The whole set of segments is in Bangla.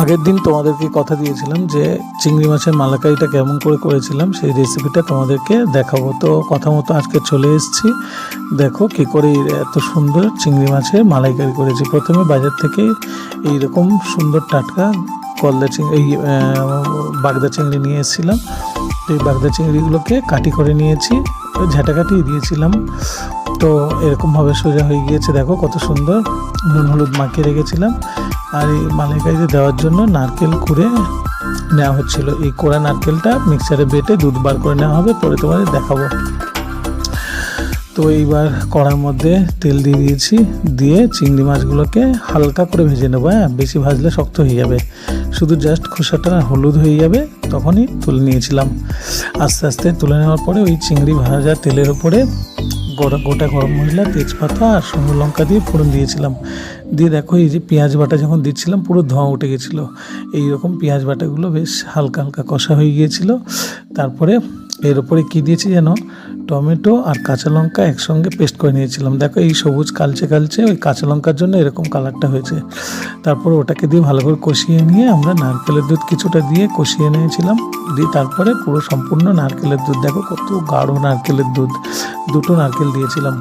আগের দিন তোমাদেরকে কথা দিয়েছিলাম যে চিংড়ি মাছের মালাকারিটা কেমন করে করেছিলাম, সেই রেসিপিটা তোমাদেরকে দেখাবো। তো কথা মতো আজকে চলে এসেছি। দেখো কী করে এত সুন্দর চিংড়ি মাছের মালাইকারি করেছি। প্রথমে বাজার থেকে এইরকম সুন্দর টাটকা কলদা চিংড়ি এই বাগদা চিংড়ি নিয়ে এসেছিলাম। এই বাগদা চিংড়িগুলোকে কাটি করে নিয়েছি ঝাঁটাকাটি দিয়েছিলাম। তো এরকমভাবে সোজা হয়ে গিয়েছে। দেখো কত সুন্দর নুন হলুদ মাখিয়ে রেখেছিলাম। আর এই মালাইকারিতে দেওয়ার জন্য নারকেল কুড়ে নেওয়া হচ্ছিল। এই কোড়া নারকেলটা মিক্সারে বেটে দুধ বার করে নেওয়া হবে, পরে তোমাদের দেখাবো। তো এইবার কড়ার মধ্যে তেল দিয়ে দিয়েছি, দিয়ে চিংড়ি মাছগুলোকে হালকা করে ভেজে নেব হ্যাঁ? বেশি ভাজলে শক্ত হয়ে যাবে। শুধু জাস্ট খোসাটা হলুদ হয়ে যাবে, তখনই তুলে নিয়েছিলাম। আস্তে আস্তে তুলে নেওয়ার পরে ওই চিংড়ি ভাজা তেলের ওপরে গোটা গোটা গরম মশলা, তেজপাতা আর শুকনো লঙ্কা দিয়ে ফোড়ন দিয়েছিলাম। দিয়ে দেখো এই যে পেঁয়াজ বাটা যখন দিচ্ছিলাম, পুরো ধোঁয়া উঠে গেছিল। এইরকম পেঁয়াজ বাটাগুলো বেশ হালকা হালকা কষা হয়ে গিয়েছিল। তারপরে এর উপরে কী দিয়েছি যেন? টমেটো আর কাঁচা লঙ্কা একসঙ্গে পেস্ট করে নিয়েছিলাম। দেখো এই সবুজ কালচে কালচে ওই কাঁচা লঙ্কার জন্য এরকম কালারটা হয়েছে। তারপর ওটাকে দিয়ে ভালো করে কষিয়ে নিয়ে আমরা নারকেলের দুধ কিছুটা দিয়ে কষিয়ে নিয়েছিলাম। দিয়ে তারপরে পুরো সম্পূর্ণ নারকেলের দুধ। দেখো কত গাঢ় নারকেলের দুধ। দুটো নারকেল দিয়েছিলাম।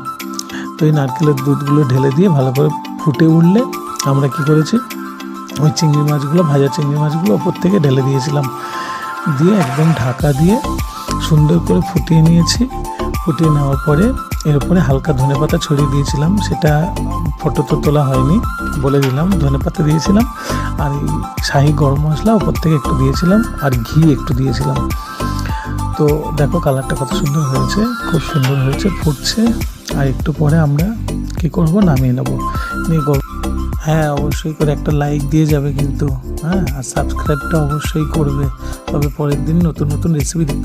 তো এই নারকেলের দুধগুলো ঢেলে দিয়ে ভালো করে ফুটে উঠলে আমরা কি করেছি? ওই চিংড়ি মাছগুলো, ভাজা চিংড়ি মাছগুলো ওপর থেকে ঢেলে দিয়েছিলাম। দিয়ে একদম ঢাকা দিয়ে সুন্দর করে ফুটিয়ে নিয়েছি। ফুটিয়ে নেওয়ার পরে এর উপরে হালকা ধনে পাতা ছড়িয়ে দিয়েছিলাম। সেটা ফটো তো তোলা হয়নি বলে দিলাম। ধনে পাতা দিয়েছিলাম। আর এই শাহি গরম মশলা ওপর থেকে একটু দিয়েছিলাম। আর ঘি একটু দিয়েছিলাম। তো দেখো কালারটা কত সুন্দর হয়েছে, খুব সুন্দর হয়েছে, ফুটছে। আর একটু পরে আমরা কি করব? নামিয়ে নেব। নিয়ে হ্যাঁ অবশ্যই করে একটা লাইক দিয়ে যাবে কিন্তু। হ্যাঁ আর সাবস্ক্রাইবটা অবশ্যই করবে। তবে পরের দিন নতুন নতুন রেসিপি দেখতে